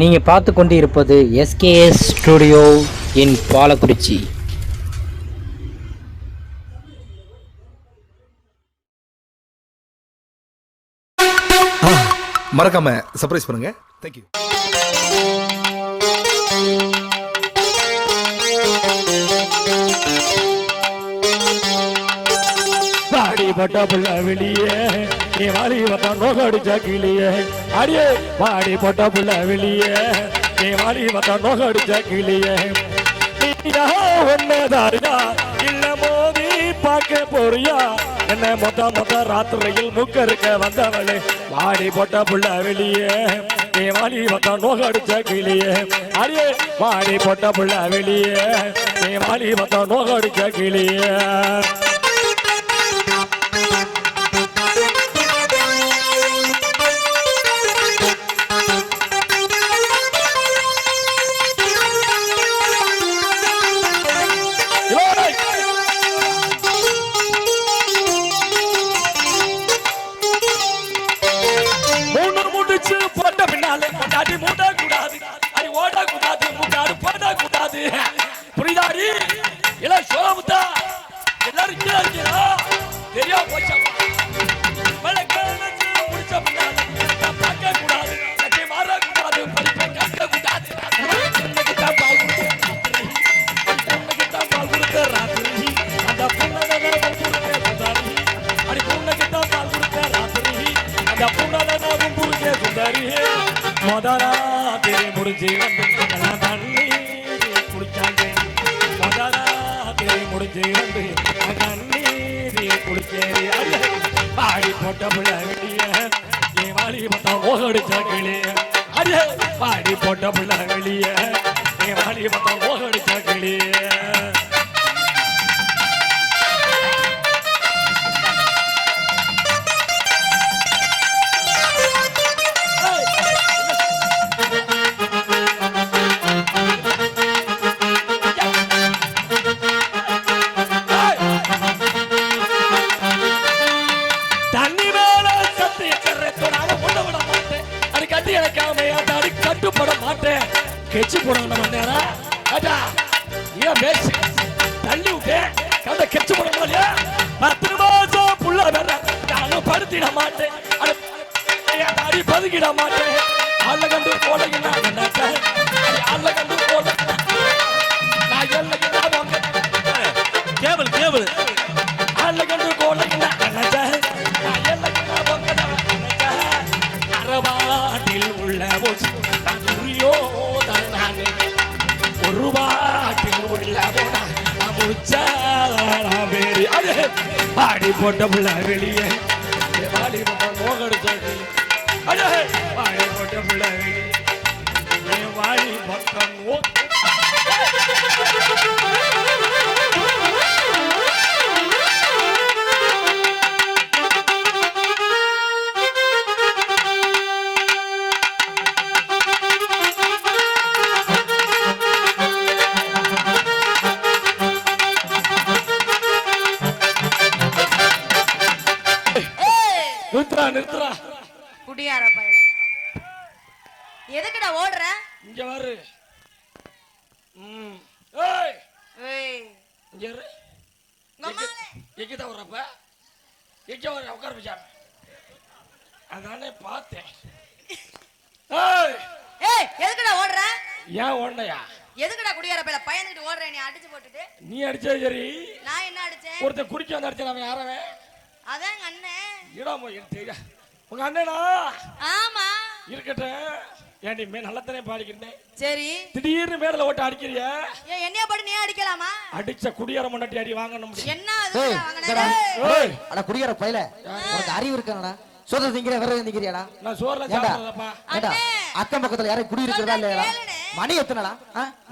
நீங்கள் பார்த்து கொண்டு இருப்பது எஸ்கேஎஸ் ஸ்டுடியோ இன் பாலக்குறிச்சி. மறக்காம சர்ப்ரைஸ் பண்ணுங்க. தேங்க்யூ பாடி பட்ட புள்ள வெளியே. நீ வாரி வந்த நோகடிச்ச கிளியே அடியே பாடி போட்ட புள்ள வெளியே. நீ வாரி வந்த நோகடிச்ச கிளியே ஒன்னதாரியா இல்ல மோதி பார்க்க போறியா? என்ன மொத்த மொத்த ராத்திரியில் முக்கருக்க வந்தவளே. வாடி போட்ட புள்ள வெளியே. நீ வாடி வந்த நோகடிச்ச கிளியே அடியே வாடி போட்ட புள்ள வெளியே. நீ வாடி வந்த நோகடிச்ச கிளியே திரை முடிஞ்சு வந்து நான் தண்ணி குடிச்சாங்க முதலா முடிஞ்சு வந்து நான் தண்ணீர் பாடி போட்ட புள்ள வெளிய என் வாடி மொத்தம் ஓகடிச்ச கிளிய. அடியே பாடி போட்ட புள்ள வெளிய வாடி மொத்தம் கிளிய. கெச்சு போடுங்க நம்ம போட்ட புள்ள வெளியே. எதுக்குடா ஓடுற? இங்க வரு. ம். ஏய். ஏய். இங்க இரு. தான் வர்றப்ப? எங்க வர உட்கார வச்சாம. அதானே பார்த்தேன். ஏய். ஏய் எதுக்குடா ஓடுற? ஏன் ஓடனையா? எதுக்குடா குடியார பையல பயந்துட்டு ஓடுற நீ அடிச்சு போட்டுட்டு? நீ அடிச்சது சரி. நான் என்ன அடிச்சேன்? ஒருத்தன் குடிக்க வந்து அடிச்சான் அவன் யாரவன் அதான் எங்க அண்ணன். இடாம எனக்கு தெரியா உங்க அண்ணனா? ஆமா. இருக்கட்டும். ஏன்டி மே நல்லத்தனே பாடிக்கிறேன் சரி. திடீர்னு மேடல ஓட்ட அடிக்கிறிய? ஏன் என்னைய போட்டு நீ அடிக்கலாமா? அடிச்ச குடியார முன்னாடி அடி வாங்கணும். என்ன அட குடிக்கிற பையல உனக்கு அறிவு இருக்கானடா. சோதனை திங்கிற விறகு திங்கிறியாடா? நான் சோறுல சாப்பிடுறதப்பா. அக்கம் பக்கத்துல யாரும் குடி இருக்கிறதா இல்லையாடா கேளுனே மணி எத்தனடா?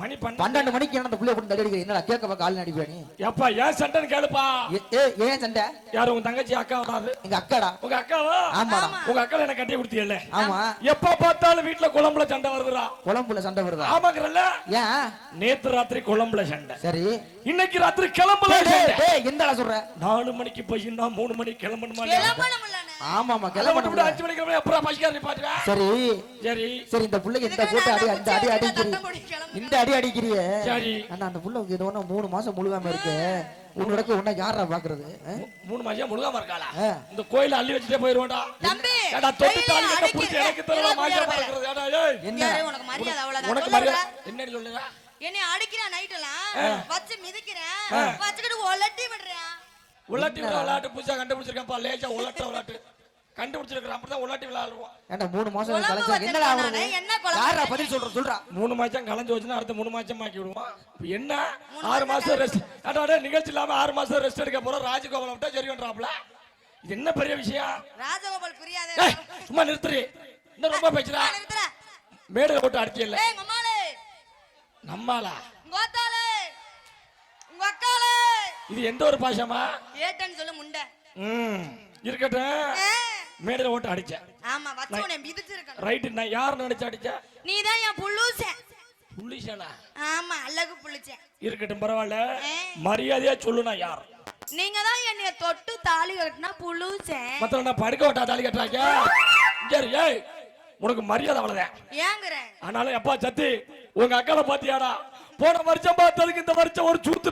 மணி பண்ண பன்னெண்டு மணிக்கு என்ன அந்த புள்ளைய போட்டு தள்ளி அடிக்கிற என்னடா கேட்க கால் அடிப்பியா நீ? எப்பா ஏன் சண்டைன்னு கேளுப்பா. ஏ- ஏ ஏன் சண்டை? யாரு உங்க தங்கச்சி அக்கா வராது எங்க அக்காடா? உங்க அக்காவா? ஆமாடா. உங்க அக்கால என்ன கட்டி கொடுத்தீங்கல்ல. ஆமா. எப்ப பார்த்தாலும் வீட்டுல குழம்புல சண்டை வருதுடா. குழம்புல சண்டை வருதா? ஆமாங்கறல்ல. ஏன்? நேத்து ராத்திரி குழம்புல சண்டை. சரி. இன்னைக்கு ராத்திரி கிளம்புல டேய், என்னடா சொல்ற? நாலு மணிக்கு போய் இன்னும் மூணு மணிக்கு கிளம்பணுமா இல்லையா? கிளம்பணும்லண்ணே. ஆமாமா அதை மட்டும் விட்டு கிளம்ப அஞ்சு மணிக்கு கிளம்பி அப்புறம் பசிக்காரி பாத்துவேன் சரி. சரி. சரி இந்த புள்ளைக்கு இந்த போட்டு அடி நான் அந்த அடி குச்சி அடிக்கிறீ. இந்த அடி அடிக்கிறியே. அண்ணா அந்த புள்ள இது ஒண்ணு மூணு மாசம் முழுகாம இருக்கு. உன்னோட உன்ன யாரா பாக்குறது? மூணு மாசம் முழுகாம இருக்காளா. இந்த கோயில அள்ளி வச்சுட்டே போயிருவான்டா தம்பி, ஏடா தொட்டு கையில தாலி கட்ட அடிக்கிற- புடிச்சு எனக்கு தரல எல்லாம் மாசம் முடியாது பறக்கிறது ஏடா ஏய். என்ன? யாரு, உனக்கு மரியாதை அவ்வளவுதான். உனக்கு சொல்லுடா. மரியாதை என்னடி சொல்லுடா என்னை அடிக்கிற நைட் எல்லாம் வச்சு மிதிக்கிறேன். வச்சுக்கிட்டு ஒலட்டி விடுறேன். உலாட்டி விளையாட்டு புதுசா கண்டுபிடிச்சிருக்கேன்ப்பா. லேசா உலாட்ட விளையாட்டு கண்டுபிடிச்சிருக்கிறேன் அப்படிதான் உலாட்டி விளையாடுவோம். ஏன்டா மூணு மாசம் கலைச்சா என்னடா என்ன யாரா? பதில் சொல்ற சொல்றா. மூணு மாசம் கலைஞ்சு வச்சுன்னா அடுத்த மூணு மாசம் ஆக்கி விடுவோம். இப்ப என்ன? ஆறு மாசம் ரெஸ்ட் அடாடே நிகழ்ச்சி இல்லாம ஆறு மாசம் ரெஸ்ட் எடுக்க போறோம் ராஜகோபாலம் விட்டா சரின்றாப்ல இது என்ன பெரிய விஷயம்? ராஜகோபால் புரியாதே. சும்மா நிறுத்துறி. இன்னும் ரொம்ப பேசுறா. மேடையில போட்டு அடிக்கல நம்மாலா ஆத்தாளே, உங்க அக்காளே. இது எந்த ஒரு பாஷமா ஏட்டன்னு சொல்லு முண்டை. ம் இருக்கட்டும். மேடையில போட்டு அடிச்சேன் ஆமா, வச்சு உன்னை மிதிச்சிருக்கணும். ரைட்டு நான் யார் நினைச்சு அடிச்சேன் நீதான் என் புள்ளூசன். புள்ளிஷனா ஆமா, அழகு புள்ளிச்சேன். இருக்கட்டும் பரவாயில்ல. மரியாதையா சொல்லு நான் யார்? நீங்க தான் என்னைய தொட்டு தாலி கட்டினா புழுசேன் மத்த நான் படுக்க விட்டா தாலி கட்டுறாங்க? சரி ஏய் உனக்கு மரியாதை அவ்வளவுதான். ஏங்குறேன் ஆனாலும் எப்பா சத்தி உங்க அக்கால பாத்தியாடா போன வருஷம் பார்த்ததுக்கு இந்த வருஷம் ஒரு சுத்து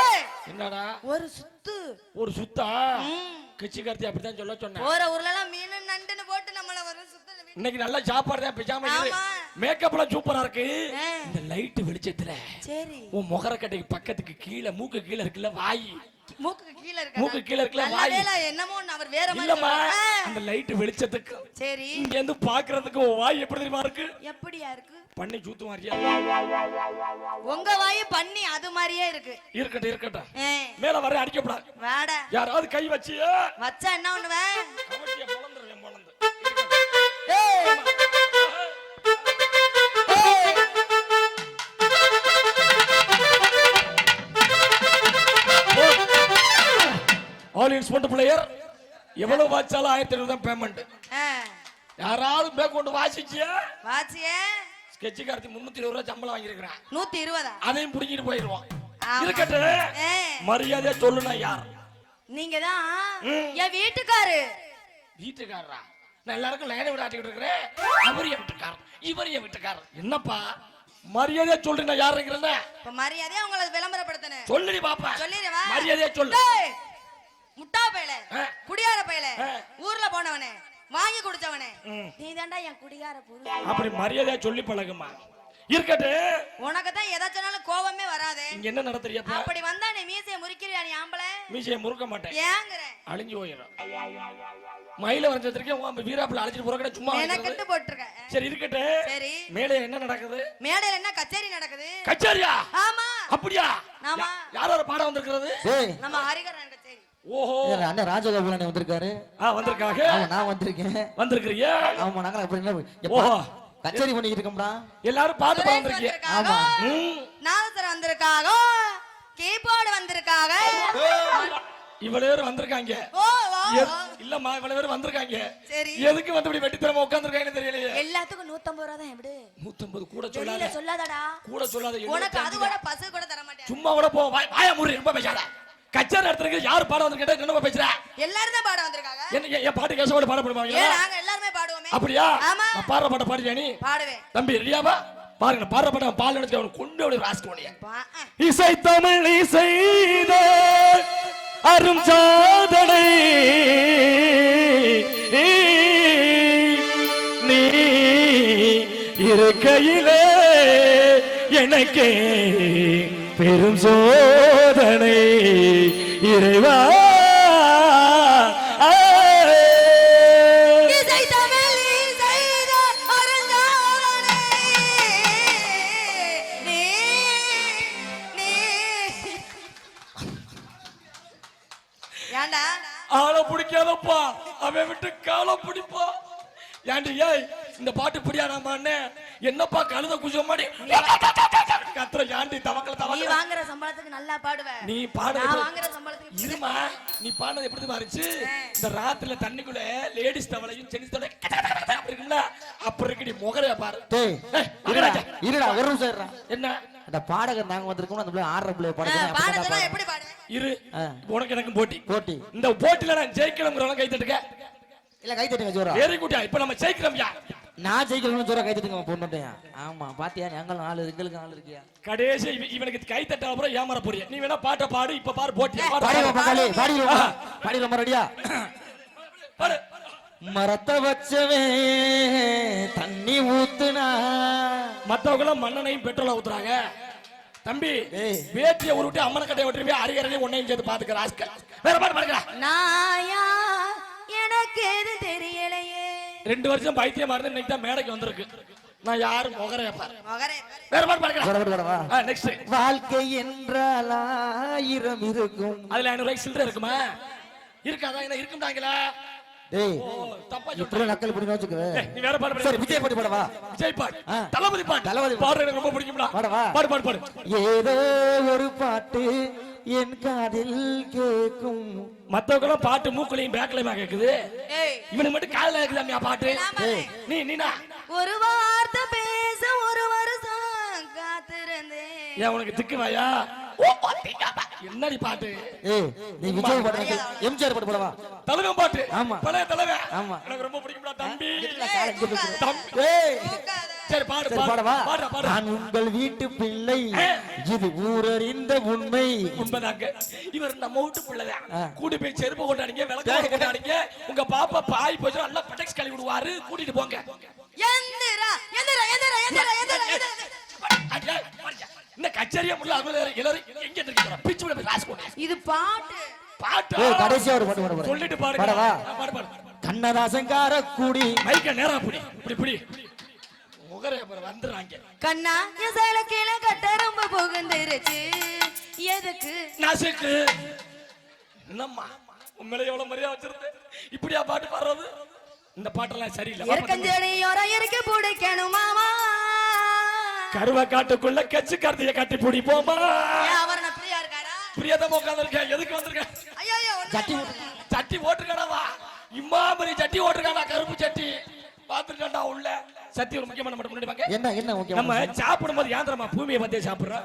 ஏய், என்னடா? ஒரு சுத்து. ஒரு சுத்தா? ம். கிச்சி கருத்தி அப்படித்தான் சொல்ல சொன்னேன். போற ஊர்ல எல்லாம் மீன் நண்டுன்னு போட்டு நம்மள ஒரு சுத்து இன்னைக்கு நல்ல சாப்பாடு தான் பிஜாம ஆமா. மேக்கப்லாம் சூப்பரா இருக்கு. இந்த லைட் வெளிச்சத்துல சரி. உன் முகரக்கட்டைக்கு பக்கத்துக்கு கீழே மூக்கு கீழே இருக்குல்ல வாய். மூக்குக்கு கீழ இருக்க மூக்கு கீழ இருக்குல்ல, வாய். என்னமோ அவர் வேற மாதிரி. அந்த லைட் வெளிச்சத்துக்கு சரி. இங்க இருந்து பாக்குறதுக்கு வாய் எப்படி தெரியுமா இருக்கு? எப்படியா இருக்கு? பண்ணி சூத்து மாதிரியா? உங்க வாய் பண்ணி அது மாதிரியே இருக்கு. இருக்கட்டும் இருக்கட்டும். மேல வர அடிக்கப்படாது. வாடா. யாராவது கை வச்சு வச்சா என்ன பொளந்து ஆல் இன்ஸ்பெக்டர் பிளேயர் எவ்வளவு வாச்சாலும் ஆயிரத்தி ஐநூறு தான் பேமெண்ட் யாராவது மேற்கொண்டு வாசிச்சியா? வாச்சியே ஸ்கெட்ச் கார்த்தி முன்னூத்தி இருபது ரூபாய் சம்பளம் வாங்கியிருக்கிறேன். நூத்தி இருபதா? அதையும் புடிங்கிட்டு போயிருவான். ஏய், மரியாதையா சொல்லுனா யார்? நீங்க தான். என் வீட்டுக்காரு. வீட்டுக்காரரா? நான் எல்லாருக்கும் லைனை விடாட்டிக்கிட்டு இருக்கிறேன். அவர் என் வீட்டுக்காரர். இவர் என் வீட்டுக்காரர். என்னப்பா? மரியாதையா சொல்றேன் நான் யார் இருக்கிறேன்னா? இப்ப மரியாதையா உங்களை விளம்பரப்படுத்தினேன் சொல்லுடி பாப்பா. சொல்லிடுவா மரியாதையா சொல்லு. முட்டா பயல. குடியார பயல. ஊர்ல போனவனே. வாங்கி குடிச்சவனே ம். நீ தாண்டா என் குடியார பொருள் அப்படி மரியாதையா சொல்லி பழகுமா? இருக்கட்டும் உனக்கு தான் எதை சொன்னாலும் கோவமே வராதே. இங்க என்ன நடத்துறியப்பா அப்படி வந்தா நீ மீசைய முறிக்கிறியா நீ ஆம்பளை? மீசையை முறுக்க மாட்டேன். ஏங்குற? அழிஞ்சு போயிடும் மயில வரைஞ்சிருக்கேன் உன் வீராப்புல அழைச்சிட்டு போற சும்மா வைக்கிறது. எனக்கிட்டு போட்டிருக்க. சரி இருக்கட்டும் சரி. மேலே என்ன நடக்குது? மேடையில என்ன கச்சேரி நடக்குது? கச்சேரியா? ஆமா. அப்படியா? ஆமா. யார் யார் பாடம் வந்திருக்கிறது? நம்ம ஹரிகரன் ஓஹோ. அண்ணன் ராஜகோபாலன் வந்திருக்காரு. ஆ வந்திருக்காங்க. ஆமா நான் வந்திருக்கேன். வந்திருக்கிறீங்க? ஆமா நாங்க அப்படி என்ன எப்பா, ஓஹோ. கச்சேரி பண்ணிக்கிட்டு இருக்கோம்டா. எல்லாரும் சுரேஷ் வந்திருக்கீங்க. வந்திருக்காங்க ம். நாதஸ்வரம் வந்திருக்காங்க. கீபோர்டு வந்திருக்காங்க. இவ்வளவு பேர் வந்திருக்காங்க. ஓ வா எது- இல்லம்மா இவ்வளவு பேர் வந்திருக்காங்க. சரி. எதுக்கு வந்து இப்படி வெட்டித்தரமா உட்கார்ந்துருக்காங்கன்னு தெரியலையே. எல்லாத்துக்கும் நூத்தம்பது ரூபா தான் எப்படி நூத்தம்பது கூட சொல்லாத. சொல்லாதடா. கூட சொல்லாத. உனக்கு அது கூட பசு கூட தர மாட்டேன் சும்மா கூட போ. வாய்- ரொம்ப பேசாத. கச்சேரி நடத்துறதுக்கு யார் பாடம் வந்திருக்கா? என்ன பேசுற? எல்லாரும் தான் பாட வந்திருக்காங்க. என்ன என் பாட்டு கேசவோட பாட போடுவாங்க? நாங்க எல்லாருமே பாடுவோமே. அப்படியா? ஆமா. நான் பாடுற பாட்ட பாடுறியா நீ? பாடுவேன். தம்பி ரெடியாவா பாருங்க பாடுற பாட்ட பால் நினைச்சு அவன் கொண்டு அப்படி ஆ. இசை தமிழ் செய்த அரும் சாதனை. நீ இருக்கையிலே எனக்கு பெரும் சோதனை இறைவா. ஆளை பிடிக்காதப்பா. அவன் விட்டு காலை பிடிப்பா ஏன்டி ஏய் இந்த பாட்டு பிடியாடாமான்னு என்னப்பா கழுத குஜ மாடி கத்துற ஏன்டி தவக்கல நீ தவக்கல வாங்குற சம்பளத்துக்கு நல்லா பாடுவ. நீ பாடுறது நான் வாங்குற சம்பளத்துக்கு இருமா நீ பாடுறது எப்படி மாறிச்சு இந்த ராத்துல தண்ணிக்குள்ள லேடிஸ் தவளையும் ஜென்ஸ் தவளை அப்படி இருக்குல்ல? அப்படி இருக்கு நீ முகரைய பாரு இருடா இருடா. ஒரு நிமிஷம் இருடா என்ன? அந்த பாடகர் நாங்க வந்திருக்கோம் அந்த பிள்ளை ஆடுற பிள்ளை பாட பாடுறேன் எப்படி பாடு இரு. உனக்கு எனக்கும் போட்டி. போட்டி. இந்த போட்டில நான் ஜெயிக்கணுங்கிறவங்க கை தட்டுக்க. இல்ல கை தட்டுங்க ஜோரா. வெரி குட்டியா இப்ப நம்ம ஜெயிக்கிறோம்யா நான் ஜெயிக்கணும்னு ஜோரா கை தட்டுங்க பொண்ணுட்டையா? ஆமா பாத்தியா எங்களும் ஆளு எங்களுக்கு ஆளு இருக்கியா கடைசி இவ- இவனுக்கு கை தட்ட அப்புறம் ஏமாற போறிய? நீ வேணா பாட்டை பாடு இப்ப பாரு போட்டியா? பாடு, பாடி பாடு. பங்காளி பாடி பாடி ரொம்ப ரெடியா பாடு. மரத்த வச்சவே தண்ணி ஊத்துனா. மத்தவங்க மண்ணெண்ணையும் பெட்ரோல ஊத்துறாங்க. தம்பி. வேட்டிய உருட்டி அம்மன கட்டையை விட்டுருவே அரிகரையும் உன்னையும் சேர்த்து பாத்துக்கிற ஆஸ்கர். வேற பாட்டு பாடுங்க நாயா எனக்கு எது தெரியலையே ரெண்டு வருஷம் பைத்தியமா இருந்து இன்னைக்கு தான் மேடைக்கு வந்திருக்கு. நான் யாரும் முகரைய வாழ்க்கை என்றால் ஆயிரம் இருக்கும். அதுல ஐநூறு ரூபாய்க்கு சில்லறை இருக்குமா? இருக்காதா? என்ன இருக்கும்டாங்களா? ஏதோ ஒரு பாட்டு என் காதில் கேட்கும் மத்தவங்க எல்லாம் பாட்டு மூக்குலையும் பேக்லயுமா கேக்குது? ஏய். இவனுக்கு மட்டும் காதுல இருக்குதாமியா பாட்டு. நீ நீனா? ஒரு வார்த்தை பேச ஒரு வருஷம் காத்திருந்தேன். ஏன் உனக்கு திக்குவாயா என்னடி பாட்டு? நீ விஜய் பாட்டு எம்ஜிஆர் பாட்டு பாடவா? தலைவன் பாட்டு. ஆமா. பழைய தலைவன் ஆமா. எனக்கு ரொம்ப பிடிக்கும்டா தம்பி. தம்பி ஏய் சரி பாடு பாடு. பாடவா? பாடு பாடு நான் உங்கள் வீட்டு பிள்ளை. இது ஊரறிந்த உண்மை. உண்மைதாங்க. இவர் நம்ம வீட்டு பிள்ளைதான். கூட்டி போய் செருப்பு கொண்டாடிங்க விளக்கு கொண்டாடிங்க. உங்க பாப்பா பாய் போச்சு நல்லா பெட்டக்ஸ் கழுவி விடுவாரு. கூட்டிட்டு போங்க. எந்திரா எந்திரா எந்திரா எந்திரா எந்திரா எந்திரா. அடியா, அடியா. இந்த கச்சேரியா முடியல அதுல எல்லாரும் எங்க இருக்கீங்க? பிச்சு விட போய் காசு கொண்டு இது பாட்டு. பாட்டு. ஏய் கடைசியா ஒரு பாட்டு பாட சொல்லிட்டு பாடவா? பாடு பாடு கண்ணதாசன் காரக்குடி. மைக்க நேரா புடி. இப்படி புடி. முகரை அப்புறம் வந்துடுறாங்க. கண்ணா என் சேல கீழே கட்ட ரொம்ப புகுந்துருச்சு. எதுக்கு? நசுக்கு. என்னம்மா உண்மையிலே எவ்வளவு மரியாதை வச்சிருந்தேன் இப்படியா பாட்டு பாடுறது? இந்த பாட்டெல்லாம் சரியில்லை. இருக்கஞ்செடியோரம் இருக்கு பிடிக்கணுமாமா கருவ காட்டுக்குள்ள கச்சு கருத்தைய கட்டி பிடிப்போமா? ஏன் அவர் நான் பிரியா இருக்காரா? பிரியதமா உட்காந்துருக்கேன் எதுக்கு வந்திருக்கேன் ஐயோ சட்டி சட்டி ஓட்டுருக்கானவா இம்மா பெரிய சட்டி ஓட்டுருக்கானா கருப்பு சட்டி. பாத்துருக்காண்டா உள்ள. சத்தி ஒரு முக்கியமான மட்டும் முன்னாடி வாங்க. என்ன என்ன ஓகே நம்ம சாப்பிடும்போது ஏன் தெரியுமா பூமியை பார்த்தே சாப்பிடுறோம்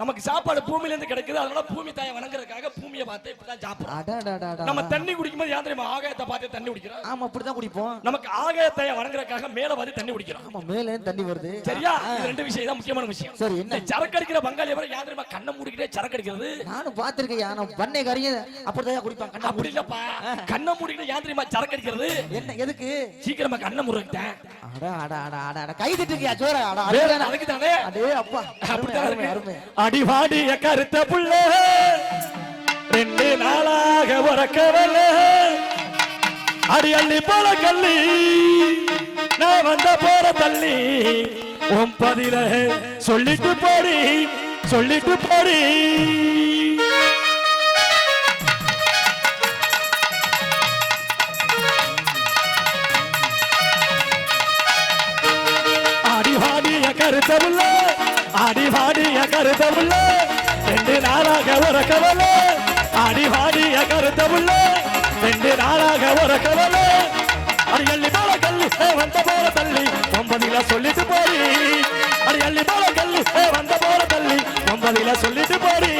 நமக்கு சாப்பாடு பூமியில இருந்து கிடைக்குது அதனால பூமி தாயை வணங்குறதுக்காக பூமியை பார்த்து இப்படிதான் சாப்பிடுறோம். நம்ம தண்ணி குடிக்கும்போது ஏன் தெரியுமா ஆகாயத்தை பார்த்து தண்ணி குடிக்கிறோம் ஆமா அப்படிதான் குடிப்போம். நமக்கு ஆகாயத்தை வணங்குறதுக்காக மேல பார்த்து தண்ணி குடிக்கிறோம் ஆமா மேல தண்ணி வருது. சரியா? ரெண்டு விஷயம் தான் முக்கியமான விஷயம். சரி, என்ன? சரக்கு அடிக்கிற பங்காளி ஏன் தெரியுமா கண்ணை மூடிக்கிட்டே சரக்கு அடிக்கிறது நானும் பாத்திருக்கேன் யானும் பண்ணை கறிய அப்படிதான் குடிப்பான் கண்ணா அப்படி இல்லப்பா. கண்ணை மூடிக்கிட்டு ஏன் தெரியுமா சரக்கு அடிக்கிறது என்ன எதுக்கு? சீக்கிரமா கண்ணை முறுக்கிட்டேன் அட அட அட அட அட. கை தட்டுக்கியா ஜோரா. அட வேற அதுக்கு தானே அடே அப்பா. இருக்கு. அருமை. அடிவாடிய கருத்த புள்ள. ரெண்டு நாளாக உறக்கவல்ல. அடி அள்ளி போல கள்ளி. நான் வந்த போற தள்ளி. உன் பதில சொல்லிட்டு போடி சொல்லிட்டு போடி. வாடிய கருத்தவுள்ள ரெண்டு நாளாக ஒரு உறக்கவல ஆடி வாடிய கருத்தவுள்ள ரெண்டு நாளாக உறக்கவல அடி அள்ளி போல கல்லு வந்த போல தள்ளி. ஒன்பதில சொல்லிட்டு போடி. அடி அள்ளி போல கல்லு வந்த போல தள்ளி. ஒன்பதில சொல்லிட்டு போடி.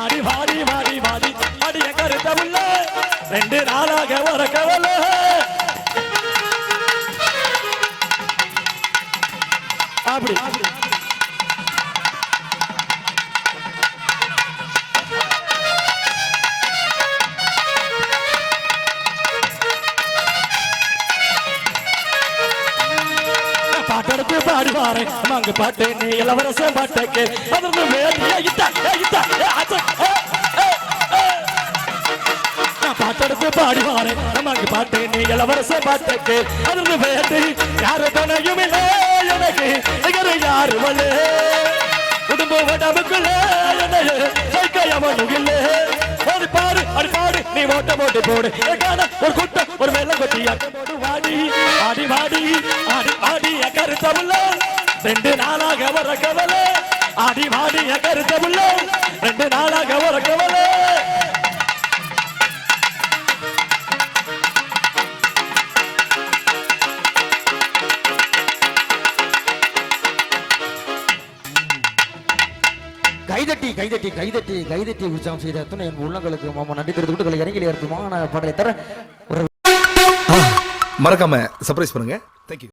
ஆடி வாடி வாடி வாடி. அடிய கருத்தவுள்ள ரெண்டு நாளாக ஒரு அப்படி பாட்டெடுத்து மங்கு பாட்டு நீ இளவரச பாட்டுக்கு அதிர்ந்து வேடிய இத்தா ஏ, பாட்டெடுத்து பாடுவாரு மங்கு பாட்டு நீ இளவரச பாட்டுக்கு அதிர்ந்து வேண்டி யாரு துணையும் இல்லை எனக்கு நிகர் யாரு வல்லே குடும்ப உடம்புக்குள்ளே என்னைய சேர்க்க எவனும் இல்லை. ஓடி பாரு அடி பாடு நீ ஓட்ட போட்டு போடு. எனக்கான ஒரு குட்ட ஒரு வெள்ளம் கொட்டி அட்ட போடு வாடி ஆடி வாடி ஆடி ஆடி கருத்தமுள்ள ரெண்டு நாளாக வர கவலை. ஆடி வாடிய கருத்தமுள்ள ரெண்டு நாளாக வர கவலை. கைதட்டி கைதட்டி கைதட்டி கைதட்டி உற்சாகம் செய்த அத்துணை என் உள்ளங்களுக்கு மாமா நன்றி தெரிவித்து விட்டு இறங்கி இருக்குமான பாடலை தர மறக்காம சர்ப்ரைஸ் பண்ணுங்க. தேங்க்யூ